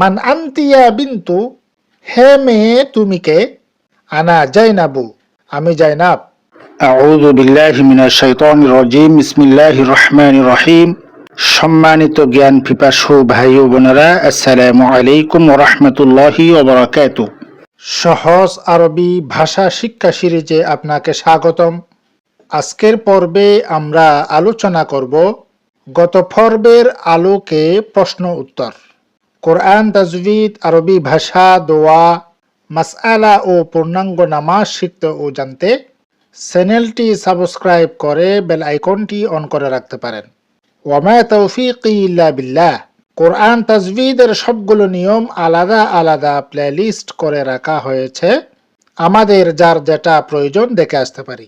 মান আন্তিয়া বিন্তু হে মেয়ে তুমি কে? আনা জাইনাবু আমি জাইনাব। আউযু বিল্লাহি মিনাশ শাইতানির রাজিম বিসমিল্লাহির রহমানির রহিম। সম্মানিত জ্ঞান পিপাসু ভাই ও বোনেরা আসসালামু আলাইকুম ওয়া রাহমাতুল্লাহি সহজ আরবি ভাষা শিক্ষা সিরিজে আপনাকে স্বাগতম। আজকের পর্বে আমরা আলোচনা করব গত পর্বের আলোকে প্রশ্ন উত্তর। কোরআন তাজভিদ আরবি ভাষা, দোয়া, মাসআলা ও পূর্ণাঙ্গ নামাজ শিখতে ও জানতে চ্যানেলটি সাবস্ক্রাইব করে বেল আইকনটি অন করে রাখতে পারেন। ওয়ামা তৌফিক ইল্লা বিল্লাহ। কোরআন তাজভিদের সবগুলো নিয়ম আলাদা আলাদা প্লেলিস্ট করে রাখা হয়েছে। আমাদের যার যেটা প্রয়োজন দেখে আসতে পারি।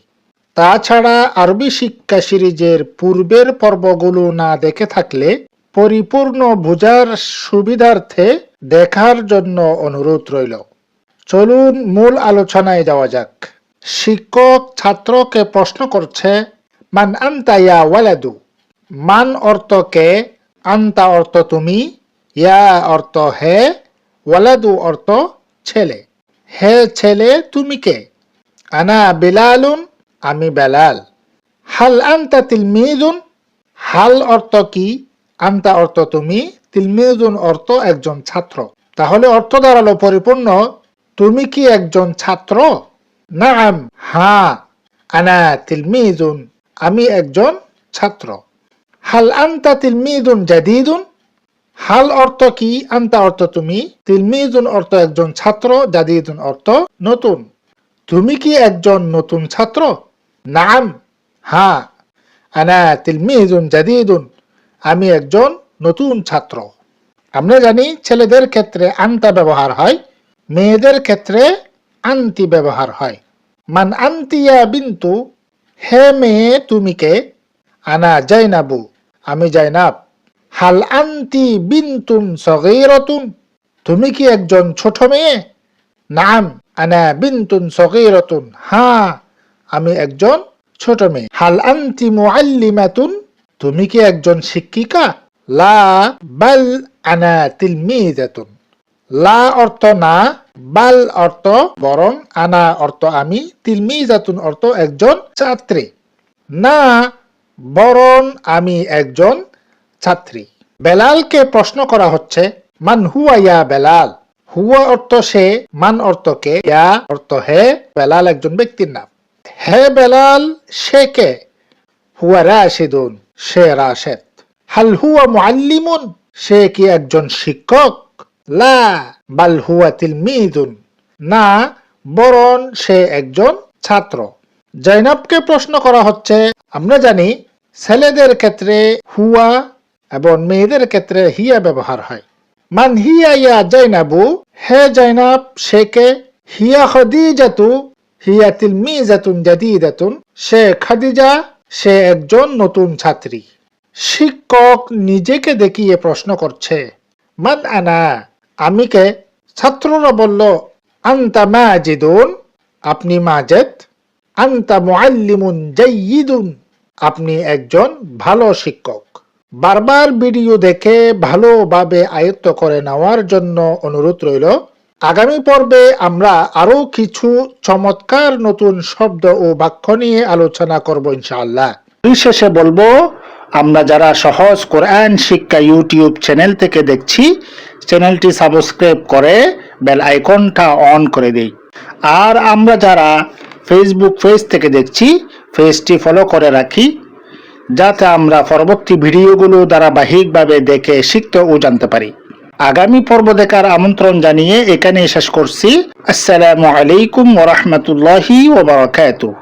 তাছাড়া আরবি শিক্ষা সিরিজের পূর্বের পর্বগুলো না দেখে থাকলে পরিপূর্ণ বোঝার সুবিধার্থে দেখার জন্য অনুরোধ রইল। চলুন মূল আলোচনায় যাওয়া যাক। শিক্ষক ছাত্রকে প্রশ্ন করছে, মান আন্তা ইয়া ওয়ালাদু? মান অর্থ কে? আন্তা অর্থ তুমি? ইয়া অর্থ হে? ওয়ালাদু অর্থ ছেলে। হে ছেলে, তুমি কে? আনা বিলালুন আমি বেলাল। হাল আন্তা তিলমিদুন হাল অর্থ কি? আন্তা অর্থ তুমি। তিলমিদুন অর্থ একজন ছাত্র। তাহলে অর্থ দাঁড়াল পরিপূর্ণ। তুমি কি একজন ছাত্র? নাম হ্যাঁ আনা তিলমিদুন আমি একজন ছাত্র। হাল আন্তা তিলমিদুন জাদিদুন? হাল অর্থ কি? আন্তা অর্থ তুমি। তিলমিদুন অর্থ একজন ছাত্র, জাদিদুন অর্থ নতুন। তুমি কি একজন নতুন ছাত্র? নাম হ্যাঁ আনা তিলমিদুন জাদিদুন, আমি একজন নতুন ছাত্র। আমরা জানি ছেলেদের ক্ষেত্রে আন্তা ব্যবহার হয়, মেয়েদের ক্ষেত্রে আন্তি ব্যবহার হয়। মান আন্তিয়া বিন্তু, হে মেয়ে তুমি কে? আনা জাইনাবু, আমি জাইনাব। হাল আন্তি বিন্তুন সগীরতুন, তুমি কি একজন ছোট মেয়ে? নাম, আনা বিন্তুন সগীরতুন হ্যাঁ আমি একজন ছোট মেয়ে। হাল আন্তি মুআল্লিমাতুন, তুমি কি একজন শিক্ষিকা? লা বাল আনা তিলমিদাতুন লা অর্থ না, বাল অর্থ বরং আনা অর্থ আমি তিলমিজাতুন অর্থ একজন ছাত্রী। না, বরং আমি একজন ছাত্রী। বেলালকে প্রশ্ন করা হচ্ছে, মান হুয়া ইয়া বেলাল? হুয়া অর্থ সে, মান অর্থ কে? ইয়া অর্থ হে, বেলাল একজন ব্যক্তির নাম। হে বেলাল, সে কে? হুয়া রাশিদুন, সে রাশেদ। হাল হুয়া মুআল্লিমুন, সে কি একজন শিক্ষক? লা, বাল হুয়া তিলমিদুন। না, বরং সে একজন ছাত্র। জৈনবকে প্রশ্ন করা হচ্ছে, আমরা জানি ছেলেদের ক্ষেত্রে হুয়া এবং মেয়েদের ক্ষেত্রে হিয়া ব্যবহার হয়। মান হিয়া ইয়া জৈনাবু হে জৈনাব শেকে হিয়া খদিজাতু হিয়া তিলমিজাতুন জাদিদাতুন। সে খাদিজা, সে একজন নতুন ছাত্রী। শিক্ষক নিজেকে দেখিয়ে প্রশ্ন করছে, মান আনা? আমি কে ছাত্ররা বলল, আন্তা মাজিদুন? আপনি মাজেদ? আন্তা মুআল্লিমুন জাইয়িদুন? আপনি একজন ভালো শিক্ষক। বারবার ভিডিও দেখে ভালোভাবে আয়ত্ত করে নেওয়ার জন্য অনুরোধ রইল আগামী পর্বে আমরা আরও কিছু চমৎকার নতুন শব্দ ও বাক্য নিয়ে আলোচনা করব ইনশাআল্লাহ। পরিশেষে বলব, আমরা যারা সহজ কোরআন শিক্ষা ইউটিউব চ্যানেল থেকে দেখছি, চ্যানেলটি সাবস্ক্রাইব করে বেল আইকনটা অন করে দেই। আর আমরা যারা ফেসবুক পেজ থেকে দেখছি পেজটি ফলো করে রাখি, যাতে আমরা পরবর্তী ভিডিওগুলো ধারাবাহিকভাবে দেখে শিখতে ও জানতে পারি। আগামী পর্ব দেখার আমন্ত্রণ জানিয়ে এখানে শেষ করছি। আসসালামু আলাইকুম ওরহমতুল্লাহি ওবরাকাতুহ